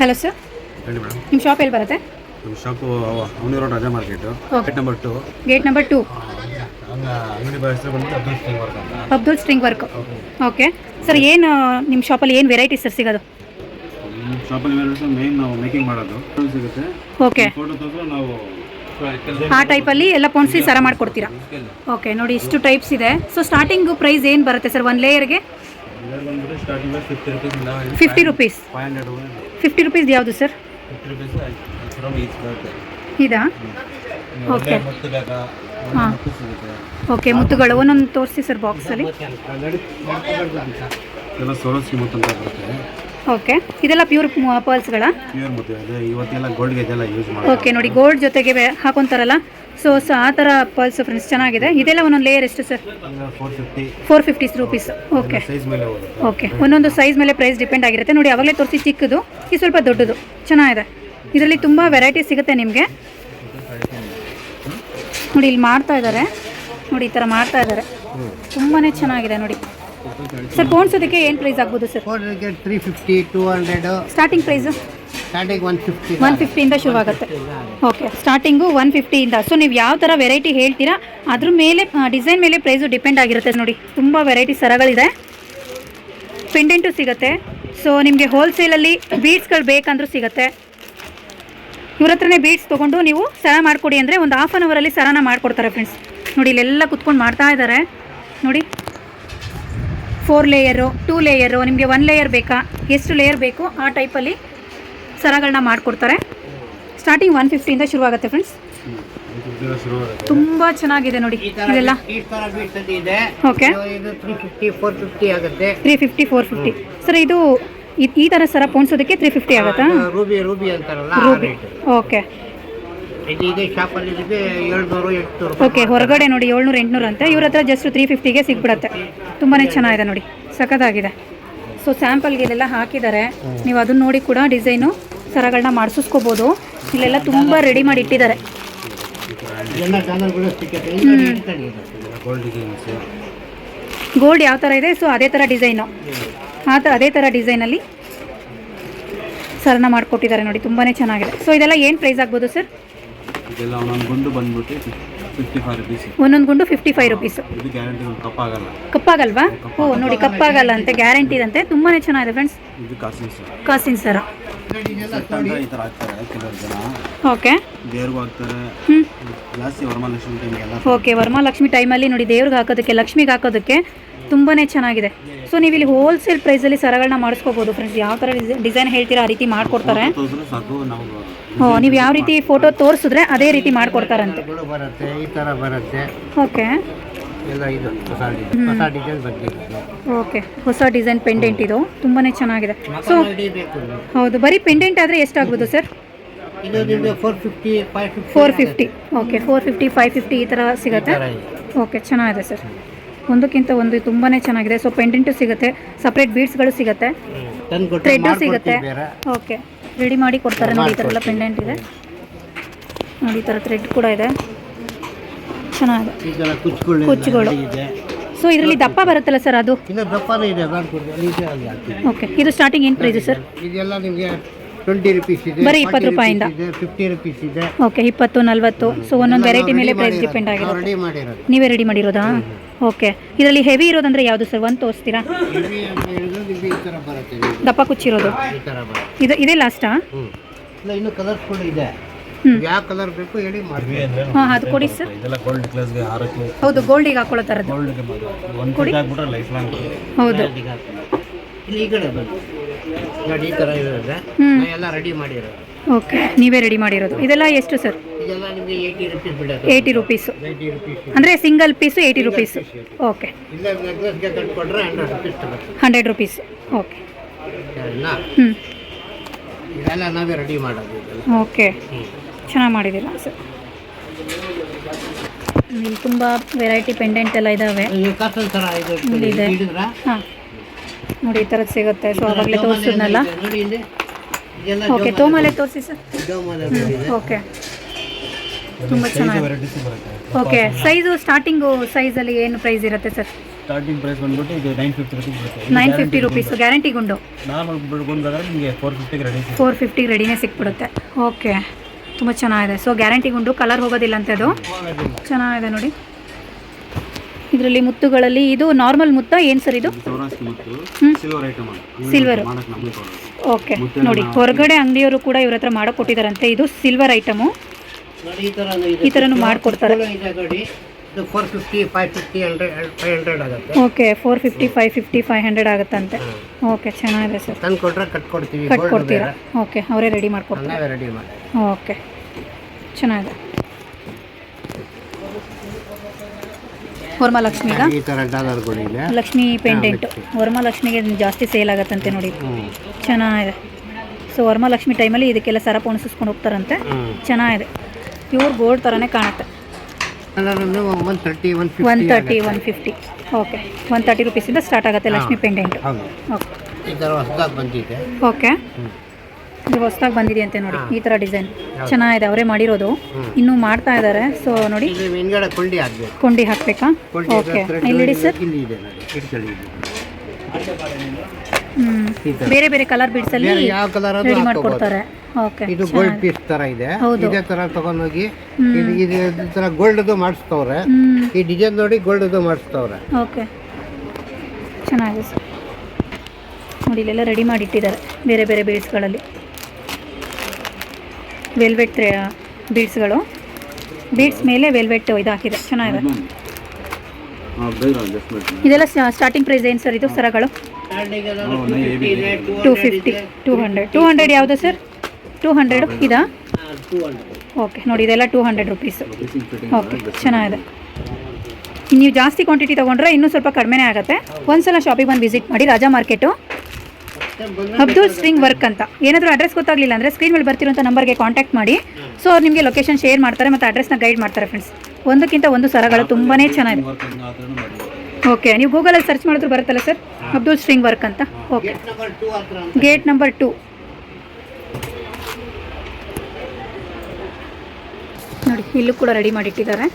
Hello sir ಹೇಳಿ madam. ನಿಮ್ಮ shop ಎಲ್ಲಿ ಬರುತ್ತೆ? ನಿಮ್ಮ shop Avani road Raja market Okay. Gate number two gate number two ಅಂಗಡಿ ಹೆಸರು ಬಂದು ಅಬ್ದುಲ್ ಸ್ಟ್ರಿಂಗ್ ವರ್ಕ್ ಅಂತ. Abdul string work. Okay sir ಏನು ನಿಮ್ಮ ಶಾಪಲ್ಲಿ ಏನು ವೆರೈಟಿ ಸರ್ ಸಿಗೋದು? ನಮ್ಮ ಶಾಪಲ್ಲಿ ಮೇನ್ ನಾವು ಮೇಕಿಂಗ್ ಮಾಡೋದು. ಸಿಗುತ್ತೆ. ಓಕೆ ಫೋಟೋ ತೆಗೆದ್ರೆ ನಾವು ಆ ಟೈಪಲ್ಲಿ ಎಲ್ಲ ಪೊಣ್ಸಿ ಸರ ಮಾಡಿಕೊಡ್ತೀರಾ? ಓಕೆ ನೋಡಿ ಇಷ್ಟು ಟೈಪ್ಸ್ ಇದೆ. ಸೊ ಸ್ಟಾರ್ಟಿಂಗ್ ಪ್ರೈಸ್ ಏನು ಬರುತ್ತೆ ಸರ್ ಒನ್ ಲೇಯರ್ಗೆ ಫಿಫ್ಟಿ ರುಪೀಸ್ ಫಿಫ್ಟಿ ರುಪೀಸ್ ಯಾವುದು ಸರ್ ಇದಾ? ಓಕೆ ಹಾಂ. ಓಕೆ ಮುತ್ತುಗಳು. ಒಂದೊಂದು ತೋರಿಸಿ ಸರ್ ಬಾಕ್ಸಲ್ಲಿ ಎಲ್ಲ ಅಂತ ಬರುತ್ತೆ. ಓಕೆ. ಇದೆಲ್ಲ ಪ್ಯೂರ್ ಪರ್ಲ್ಸ್ಗಳ ಪ್ಯೂರ್ ಮುತ್ತು ಇವತ್ತೆಲ್ಲ ಗೋಲ್ಡ್ಗೆ ಇದೆಲ್ಲ ಯೂಸ್ ಓಕೆ ನೋಡಿ ಗೋಲ್ಡ್ ಜೊತೆಗೆ ಬೆ- ಹಾಕೊಂತಾರಲ್ಲ? ಸೊ ಸೊ ಆ ಥರ ಪರ್ಲ್ಸ್ ಫ್ರೆಂಡ್ಸ್ ಚೆನ್ನಾಗಿದೆ. ಇದೆಲ್ಲ ಒಂದೊಂದು ಲೇಯರ್ ಎಷ್ಟು sir four fifty rupees fifty rupees okay. Size ಮೇಲೆ ಹೋಗುತ್ತೆ. ಓಕೆ. ಒಂದೊಂದು ಸೈಜ್ ಮೇಲೆ ಪ್ರೈಸ್ ಡಿಪೆಂಡ್ ಆಗಿರುತ್ತೆ. ನೋಡಿ ಅವಾಗಲೇ ತೋರಿಸಿ ಚಿಕ್ಕದು ಇದು ಸ್ವಲ್ಪ ದೊಡ್ಡದು. ಚೆನ್ನಾಗಿದೆ. ಇದರಲ್ಲಿ ತುಂಬ ವೆರೈಟಿ ಸಿಗುತ್ತೆ ನಿಮಗೆ. ನೋಡಿ ಇಲ್ಲಿ ಮಾಡ್ತಾ ಇದ್ದಾರೆ ನೋಡಿ ಈ ಥರ ಮಾಡ್ತಾ ಇದ್ದಾರೆ ತುಂಬಾ ಚೆನ್ನಾಗಿದೆ ನೋಡಿ. ಸರ್ ಪೋಣಿಸೋದಕ್ಕೆ ಏನು ಪ್ರೈಸ್ ಆಗ್ಬೋದು sir ಫೋರ್ಗೆ three fifty two hundred starting price starting one fifty one ಫಿಫ್ಟಿಯಿಂದ ಶುರು ಆಗುತ್ತೆ. ಓಕೆ ಸ್ಟಾರ್ಟಿಂಗು ಒನ್ ಫಿಫ್ಟಿಯಿಂದ ಸೊ ನೀವು ಯಾವ ಥರ ವೆರೈಟಿ ಹೇಳ್ತೀರಾ? ಅದ್ರ ಮೇಲೆ ಡಿಸೈನ್ ಮೇಲೆ ಪ್ರೈಸು ಡಿಪೆಂಡ್ ಆಗಿರುತ್ತೆ ನೋಡಿ. ತುಂಬ ವೆರೈಟಿ ಸರಗಳಿದೆ. ಪೆಂಡೆಂಟು ಸಿಗುತ್ತೆ. ಸೊ ನಿಮಗೆ ಹೋಲ್ಸೇಲಲ್ಲಿ ಬೀಡ್ಸ್ಗಳು ಬೇಕಂದ್ರೂ ಸಿಗುತ್ತೆ. ಇವ್ರ ಹತ್ರನೇ ಬೀಡ್ಸ್ ತೊಗೊಂಡು ನೀವು ಸರ ಮಾಡಿಕೊಡಿ ಅಂದರೆ ಒಂದು ಹಾಫ್ ಆನ್ ಅವರಲ್ಲಿ ಸರನ ಮಾಡಿಕೊಡ್ತಾರೆ ಫ್ರೆಂಡ್ಸ್ ನೋಡಿ ಇಲ್ಲೆಲ್ಲ ಕುತ್ಕೊಂಡು ಮಾಡ್ತಾ ಇದ್ದಾರೆ ಫೋರ್ ಲೇಯರು ಟೂ ಲೇಯರು ನಿಮಗೆ ಒನ್ ಲೇಯರ್ ಬೇಕಾ? ಎಷ್ಟು ಲೇಯರ್ ಬೇಕು ಆ ಟೈಪಲ್ಲಿ ಸರಗಳನ್ನ ಮಾಡಿಕೊಡ್ತಾರೆ. ಸ್ಟಾರ್ಟಿಂಗ್ ಒನ್ ಫಿಫ್ಟಿಯಿಂದ ಶುರುವಾಗುತ್ತೆ ಫ್ರೆಂಡ್ಸ್ ತುಂಬಾ ಚೆನ್ನಾಗಿದೆ ನೋಡಿ ಇದೆಲ್ಲ okay three fifty four fifty sir ಇದು ಈ- ಥರ ಸರ ಪೋಣಿಸೋದಕ್ಕೆ ತ್ರೀ ಫಿಫ್ಟಿ ಆಗುತ್ತಾ? ರೂಬಿ ರೂಬಿ ಅಂತಾರಲ್ಲ ರೂಬಿ ಓಕೆ ಶಾಪಲ್ಲಿ ಏಳ್ನೂರು ಎಂಟುನೂರು ಓಕೆ ಹೊರಗಡೆ ನೋಡಿ ಏಳ್ನೂರು ಎಂಟುನೂರು ಅಂತ. ಇವ್ರ ಹತ್ರ ಜಸ್ಟ್ ತ್ರೀ ಫಿಫ್ಟಿಗೆ ಸಿಗ್ಬಿಡುತ್ತೆ. ತುಂಬಾ ಚೆನ್ನಾಗಿದೆ ನೋಡಿ. ಸಖತ್ತಾಗಿದೆ. ಸೊ ಸ್ಯಾಂಪಲ್ಗೆ ಇಲ್ಲೆಲ್ಲ ಹಾಕಿದ್ದಾರೆ. ನೀವು ಅದನ್ನ ನೋಡಿ ಕೂಡ ಡಿಸೈನು ಸರಗಳನ್ನ ಮಾಡಿಸ್ಕೋಬೋದು ಇಲ್ಲೆಲ್ಲ ತುಂಬ ರೆಡಿ ಮಾಡಿ ಇಟ್ಟಿದ್ದಾರೆ. ಗೋಲ್ಡ್ ಯಾವ ಥರ ಇದೆ? ಸೊ ಅದೇ ಥರ ಡಿಸೈನು ಆ ಥರ ಅದೇ ಥರ ಡಿಸೈನಲ್ಲಿ ಸರನ ಮಾಡಿಕೊಟ್ಟಿದ್ದಾರೆ ನೋಡಿ. ತುಂಬಾ ಚೆನ್ನಾಗಿದೆ. ಸೊ ಇದೆಲ್ಲ ಏನು ಪ್ರೈಸ್ ಆಗ್ಬೋದು ಸರ್ ಇದೆಲ್ಲ ಒಂದೊಂದು ಗುಂಡು ಬಂದ್ಬಿಟ್ಟು ಫಿಫ್ಟಿ ಫೈವ್ ರುಪೀಸ್ ಒಂದೊಂದು ಗುಂಡು ಫಿಫ್ಟಿ ಫೈವ್ ರುಪೀಸು ಇದು ಗ್ಯಾರಂಟಿ ಕಪ್ಪಾಗಲ್ಲ. ಕಪ್ಪಾಗಲ್ವಾ? ಓ ನೋಡಿ ಕಪ್ಪಾಗಲ್ಲ ಅಂತೆ ಗ್ಯಾರಂಟಿ ಇದಂತೆ. ತುಂಬಾ ಚೆನ್ನಾಗಿದೆ ಫ್ರೆಂಡ್ಸ್ ಇದು ಕಾಸಿನ ಸರ. ಸೆಟ್ ಅಂತ ಈ ಥರ ಹಾಕ್ತಾರೆ ಕೆಲವರು ಜನ. ಓಕೆ. ದೇವ್ರಿಗೂ ಹಾಕ್ತಾರೆ. ಜಾಸ್ತಿ ವರಮಹಾಲಕ್ಷ್ಮಿ ಟೈಮ್ಗೆಲ್ಲ ಓಕೆ ವರಮಹಾಲಕ್ಷ್ಮಿ ಟೈಮಲ್ಲಿ ನೋಡಿ ದೇವ್ರಿಗೆ ಹಾಕೋದಕ್ಕೆ ಲಕ್ಷ್ಮಿಗೆ ಹಾಕೋದಕ್ಕೆ ತುಂಬಾ ಚೆನ್ನಾಗಿದೆ. ಸೊ ನೀವು ಇಲ್ಲಿ ಹೋಲ್ಸೇಲ್ ಪ್ರೈಸಲ್ಲಿ ಸರಗಳನ್ನ ಮಾಡಿಸ್ಕೋಬೋದು ಫ್ರೆಂಡ್ಸ್ ಯಾವ ಥರ ಡಿಸೈನ್ ಹೇಳ್ತೀರಾ ಆ ರೀತಿ ಮಾಡಿಕೊಡ್ತಾರೆ. ಹೋ ಸಾಕು ನಾವು ಯಾವ ರೀತಿ ಫೋಟೋ ತೋರಿಸಿದ್ರೆ ಅದೇ ರೀತಿ ಮಾಡಿಕೊಡ್ತಾರಂತೆ. ಬರುತ್ತೆ ಈ ಥರ ಬರುತ್ತೆ. ಓಕೆ. ಓಕೆ ಹೊಸ ಡಿಸೈನ್ ಪೆಂಡೆಂಟ್ ಇದು. ತುಂಬಾ ಚೆನ್ನಾಗಿದೆ. ಸೊ. ಹೌದು ಬರೀ ಪೆಂಡೆಂಟ್ ಆದರೆ ಎಷ್ಟಾಗ್ಬೋದು ಸರ್ ಇದು ನಿಮಗೆ four fifty five fifty four fifty okay four fifty five fifty ಈ ಥರ ಸಿಗುತ್ತೆ. ಓಕೆ ಚೆನ್ನಾಗಿದೆ ಸರ್ ಒಂದಕ್ಕಿಂತ ಒಂದು ತುಂಬಾನೇ ಚೆನ್ನಾಗಿದೆ. ಸೊ ಪೆಂಡೆಂಟು ಸಿಗುತ್ತೆ. ಸಪ್ರೇಟ್ ಬೀಡ್ಸ್ಗಳು ಸಿಗುತ್ತೆ. ಥ್ರೆಡ್ಡು ಸಿಗುತ್ತೆ. ಓಕೆ ರೆಡಿ ಮಾಡಿ ಕೊಡ್ತಾರೆ. ನೋಡಿ ಈ ಥರ ಎಲ್ಲ ಪೆಂಡೆಂಟ್ ಇದೆ. ನೋಡಿ ಈ ಥರ ಥ್ರೆಡ್ ಕೂಡ ಇದೆ. ಚೆನ್ನಾಗಿದೆ. ಕುಚ್ಚುಗಳು ಸೊ ಇದರಲ್ಲಿ ದಪ್ಪ ಬರುತ್ತಲ್ಲ ಸರ್ ಅದು? ಓಕೆ ಇದು ಸ್ಟಾರ್ಟಿಂಗ್ ಏನು ಪ್ರೈಸ್ ಸರ್? ಇದೆಲ್ಲ ನಿಮಗೆ ಟ್ವೆಂಟಿ ರುಪೀಸ್ ಇದೆ ಬರೀ 20 ರೂಪಾಯಿಂದ. ಇದೆ ಫಿಫ್ಟಿ ರುಪೀಸ್ ಇದೆ. ಓಕೆ ಇಪ್ಪತ್ತು ನಲ್ವತ್ತು. ಸೊ ಒಂದೊಂದು ವೆರೈಟಿ ಮೇಲೆ ಪ್ರೈಸ್ ಡಿಪೆಂಡ್ ಆಗಿರುತ್ತೆ. ರೆಡಿ ಮಾಡಿರೋದು. ನೀವೇ ರೆಡಿ ಮಾಡಿರೋದಾ? ಓಕೆ ಇದರಲ್ಲಿ ಹೆವಿ ಇರೋದಂದ್ರೆ ಯಾವುದು ಸರ್ ಒಂದು ತೋರಿಸ್ತೀರಾ? ಇವಿ ಅಂತ ಹೇಳಿದ್ರೆ ನಿಮಗೆ ಈ ಥರ ಬರುತ್ತೆ ಇದು. ದಪ್ಪ ಕುಚ್ಚಿರೋದು. ಈ ಥರ ಬರುತ್ತೆ. ಇದು ಇದೇ ಲಾಸ್ಟಾ ಇಲ್ಲ ಇನ್ನೂ ಇದೆ. ಹ್ಮ್. ಯಾವ ಕಲರ್ ಬೇಕು ಹೇಳಿ ಮಾಡ್ತೀವಿ ಹಾಂ ಅದು ಕೊಡಿ ಸರ್ ಇದೆಲ್ಲ ಗೋಲ್ಡ್ ಕ್ಲಾಸ್ಗೆ ಹಾರಕ್ಕೆ ಹೌದು ಗೋಲ್ಡಿಗೆ ಹಾಕೊಳ್ಳೋ ಥರದ್ದು ಗೋಲ್ಡ್ಗೆ ಒಂದು ಕೊಡಿ. ಹಾಕ್ಬಿಟ್ರೆ ಲೈಫ್ ಲಾಂಗ್ ಹೌದು. ಇಲ್ಲಿ ಈ ಕಡೆ ಬನ್ನಿ ನೋಡಿ ಈ ಥರ ಇರೋದ್ರೆ ಹ್ಮ್. ನಾ ಎಲ್ಲ ರೆಡಿ ಮಾಡಿರೋದು. ಓಕೆ ನೀವೇ ರೆಡಿ ಮಾಡಿರೋದು. ಇದೆಲ್ಲ ಎಷ್ಟು ಸರ್? ಇದೆಲ್ಲ ನಿಮಗೆ ಏಯ್ಟಿ ರುಪೀಸ್ ಬಿಡೋದು ಏಯ್ಟಿ ರುಪೀಸು ಏಯ್ಟಿ ರುಪೀಸ್ ಅಂದರೆ single piece eighty rupees okay ಇಲ್ಲ ನೆಕ್ಲೆಸ್ಗೆ ಕಟ್ಕೊಟ್ರೆ ಹಂಡ್ರೆಡ್ ರುಪೀಸ್ ತಗೋತೀವಿ. ಹಂಡ್ರೆಡ್ ರುಪೀಸ್ ಓಕೆ ಸರಿನಾ? ಹ್ಞೂ ಇದೆಲ್ಲ ನಾವೇ ರೆಡಿ ಮಾಡೋದು ಇದೆಲ್ಲ. ಓಕೆ ಚೆನ್ನಾಗಿ ಮಾಡಿದ್ದೀರಾ ಸರ್? ಇಲ್ಲಿ ತುಂಬ ವೆರೈಟಿ ಪೆಂಡೆಂಟ್ ಎಲ್ಲ ಇದ್ದಾವೆ ಇದು ಕಾಟನ್ ಥರ ಇದು ಇಲ್ಲಿ ಇದೆ. ಹಿಡಿದ್ರ? ಹಾಂ. ನೋಡಿ ಈ ಥರದ್ದು ಸಿಗುತ್ತೆ. ಸೊ ಆವಾಗಲೇ ತೋರಿಸಿದ್ನಲ್ಲ? ಓಕೆ ತೋಮಲೆ ತೋರಿಸಿ. ಸರ್ ಓಕೆ ತುಂಬ ಚೆನ್ನಾಗಿ. ಓಕೆ ಸೈಜು ಸ್ಟಾರ್ಟಿಂಗು ಸೈಜಲ್ಲಿ ಏನು ಪ್ರೈಸ್ ಇರುತ್ತೆ ಸರ್ ಸ್ಟಾರ್ಟಿಂಗ್ ಪ್ರೈಸ್ ಬಂದ್ಬಿಟ್ಟು ಇದು ನೈನ್ ಫಿಫ್ಟಿ ರುಪೀಸ್ ಬರುತ್ತೆ. ನೈನ್ ಫಿಫ್ಟಿ ರುಪೀಸ್ ಗ್ಯಾರಂಟಿ ಗುಂಡು. ನಾರ್ಮಲ್ ಗುಂಡಾದ್ರೆ ನಿಮಗೆ ಫೋರ್ ಫಿಫ್ಟಿಗೆ ರೆಡಿ ಫೋರ್ ಫಿಫ್ಟಿಗೆ ರೆಡಿನೇ ಸಿಕ್ಬಿಡುತ್ತೆ. ಓಕೆ ತುಂಬ ಚೆನ್ನಾಗಿದೆ. ಸೊ ಗ್ಯಾರಂಟಿ ಗುಂಡು. ಕಲರ್ ಹೋಗೋದಿಲ್ಲ ಅಂತ ಅದು. ಚೆನ್ನಾಗಿದೆ ನೋಡಿ. ಇದರಲ್ಲಿ ಮುತ್ತುಗಳಲ್ಲಿ ಇದು ನಾರ್ಮಲ್ ಮುತ್ತ ಏನು ಸರ್ ಇದು? ಸಿಲ್ವರ್ ಓಕೆ ನೋಡಿ ಹೊರಗಡೆ ಅಂಗಡಿಯವರು ಕೂಡ ಇವ್ರ ಹತ್ರ ಮಾಡೋ ಕೊಟ್ಟಿದ್ದಾರಂತೆ ಇದು ಸಿಲ್ವರ್ ಐಟಮು ನೋಡಿ ಈ ಥರ ಈ ಥರನೂ ಮಾಡಿಕೊಡ್ತಾರೆ. Four fifty five fifty five hundred ಆಗುತ್ತೆ. Okay four fifty five fifty five hundred ಆಗುತ್ತಂತೆ. Okay ಚೆನ್ನಾಗಿದೆ ಸರ್ ತಂದು ಕಟ್ ಕಟ್ಕೊಡ್ತೀವಿ. ಕಟ್ ಕೊಡ್ತೀರಾ ಓಕೆ ಅವರೇ ರೆಡಿ ಮಾಡ್ಕೊಡ್ತಾರೆ. ರೆಡಿ ಮಾಡಿ ಓಕೆ ಚೆನ್ನಾಗಿದೆ. ವರಮಹಾಲಕ್ಷ್ಮಿಗ ಈ ಥರ ಡಾಲರ್ಗಳಿದೆ ಲಕ್ಷ್ಮಿ ಪೆಂಡೆಂಟು ವರಮಹಾಲಕ್ಷ್ಮಿಗೆ ಜಾಸ್ತಿ ಸೇಲ್ ಆಗತ್ತಂತೆ ನೋಡಿ. ಚೆನ್ನಾಗಿದೆ. ಸೊ ವರಮಹಾಲಕ್ಷ್ಮಿ ಟೈಮಲ್ಲಿ ಇದಕ್ಕೆಲ್ಲ ಸರ ಪೋಣಿಸ್ಕೊಂಡು ಹೋಗ್ತಾರಂತೆ. ಚೆನ್ನಾಗಿದೆ. ಪ್ಯೂರ್ ಗೋಲ್ಡ್ ಥರನೇ ಕಾಣುತ್ತೆ. One thirty one fifty okay one thirty ರುಪೀಸಿಂದ start ಆಗುತ್ತೆ ಲಕ್ಷ್ಮಿ ಪೆಂಡೆಂಟ್ ಓಕೆ ಈ ಥರ ಹೊಸದಾಗಿ ಬಂದಿದೆ. ಓಕೆ ಇದು ಹೊಸದಾಗಿ ಬಂದಿದೆ ಅಂತೆ ನೋಡಿ ಈ ತರ ಡಿಸೈನ್. ಚೆನ್ನಾಗಿದೆ ಅವರೇ ಮಾಡಿರೋದು. ಇನ್ನು ಮಾಡ್ತಾ ಇದ್ದಾರೆ ಸೊ ನೋಡಿ. ಕೊಂಡಿ ಹಾಕ್ಬೇಕು. ಓಕೆ ಇಲ್ಲಿ ಸರ್? ಬೇರೆ ಬೇರೆ ಕಲರ್ ಬಿಡ್ಸಲ್ಲಿ ಅಲ್ಲಿ ಯಾವ ಕಲರ್ ರೆಡಿ ಮಾಡ್ಕೊಡ್ತಾರೆ. ಓಕೆ ಇದು ಗೋಲ್ಡ್ ಪೀಸ್ ತರ ಇದೆ. ಇದೇ ತರ ತಗೊಂಡೋಗಿ ಹೋಗಿ ಇದು ಇದು ತರ ಗೋಲ್ಡ್ದು ಮಾಡಿಸ್ತವ್ರೆ. ಈ ಡಿಸೈನ್ ನೋಡಿ ಗೋಲ್ಡ್ದು ಮಾಡಿಸ್ತವ್ರೆ. ಓಕೆ ಚೆನ್ನಾಗಿದೆ ಸರ್. ನೋಡಿ ಇಲ್ಲೆಲ್ಲ ರೆಡಿ ಮಾಡಿಟ್ಟಿದ್ದಾರೆ ಬೇರೆ ಬೇರೆ ಬೀಡ್ಸ್ಗಳಲ್ಲಿ ವೆಲ್ವೆಟ್ ಬೀಡ್ಸ್ಗಳು. ಬೀಡ್ಸ್ ಮೇಲೆ ವೆಲ್ವೆಟ್ ಇದು ಹಾಕಿದೆ ಚೆನ್ನಾಗಿದೆ. ಇದೆಲ್ಲ ಸ್ಟಾರ್ಟಿಂಗ್ ಪ್ರೈಸ್ ಏನು ಸರ್ ಇದು, ಸರಗಳು? Two fifty two hundred two hundred ಯಾವುದು ಸರ್ ಟೂ ಹಂಡ್ರೆಡ್ ಇದಾ? ಓಕೆ ನೋಡಿ, ಇದೆಲ್ಲ ಟೂ ಹಂಡ್ರೆಡ್ ರುಪೀಸು ಓಕೆ ಚೆನ್ನಾಗಿದೆ. ನೀವು ಜಾಸ್ತಿ ಕ್ವಾಂಟಿಟಿ ತೊಗೊಂಡ್ರೆ ಇನ್ನೂ ಸ್ವಲ್ಪ ಕಡಿಮೆನೇ ಆಗುತ್ತೆ. ಒಂದ್ಸಲ ಶಾಪಿಗೆ ಬಂದು ವಿಸಿಟ್ ಮಾಡಿ, Raja market Abdul string work ಅಂತ. ಏನಾದರೂ ಅಡ್ರೆಸ್ ಗೊತ್ತಾಗಲಿಲ್ಲ ಅಂದರೆ ಸ್ಕ್ರೀನ್ ಮೇಲೆ ಬರ್ತಿರೋಂಥ ನಂಬರ್ಗೆ ಕಾಂಟ್ಯಾಕ್ಟ್ ಮಾಡಿ. ಸೊ ಅವ್ರು ನಿಮಗೆ ಲೊಕೇಶನ್ ಶೇರ್ ಮಾಡ್ತಾರೆ ಮತ್ತು ಅಡ್ರೆಸ್ನ ಗೈಡ್ ಮಾಡ್ತಾರೆ ಫ್ರೆಂಡ್ಸ್ ಒಂದಕ್ಕಿಂತ ಒಂದು ಸರಗಳು ತುಂಬಾ ಚೆನ್ನಾಗಿದೆ ಓಕೆ ನೀವು ಗೂಗಲಲ್ಲಿ ಸರ್ಚ್ ಮಾಡಿದ್ರು ಬರುತ್ತಲ್ಲ ಸರ್ ಅಬ್ದುಲ್ ಸ್ಟ್ರಿಂಗ್ ವರ್ಕ್ ಅಂತ. ಓಕೆ ಗೇಟ್ ನಂಬರ್ ಟು ನೋಡಿ ಇಲ್ಲೂ ಕೂಡ ರೆಡಿ ಮಾಡಿಟ್ಟಿದ್ದಾರೆ.